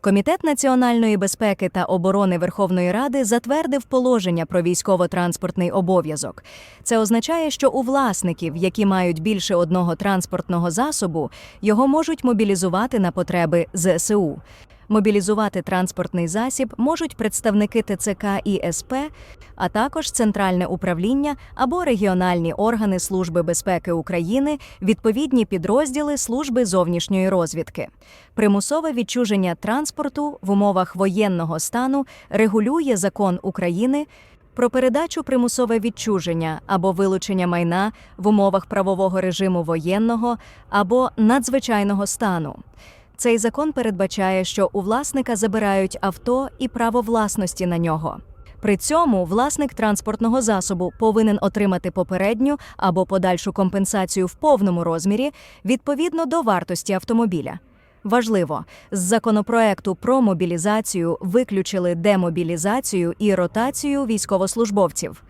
Комітет національної безпеки та оборони Верховної Ради затвердив положення про військово-транспортний обов'язок. Це означає, що у власників, які мають більше одного транспортного засобу, його можуть мобілізувати на потреби ЗСУ. Мобілізувати транспортний засіб можуть представники ТЦК і СП, а також центральне управління або регіональні органи Служби безпеки України, відповідні підрозділи Служби зовнішньої розвідки. Примусове відчуження транспорту в умовах воєнного стану регулює закон України про передачу примусове відчуження або вилучення майна в умовах правового режиму воєнного або надзвичайного стану. Цей закон передбачає, що у власника забирають авто і право власності на нього. При цьому власник транспортного засобу повинен отримати попередню або подальшу компенсацію в повному розмірі відповідно до вартості автомобіля. Важливо, з законопроекту про мобілізацію виключили демобілізацію і ротацію військовослужбовців.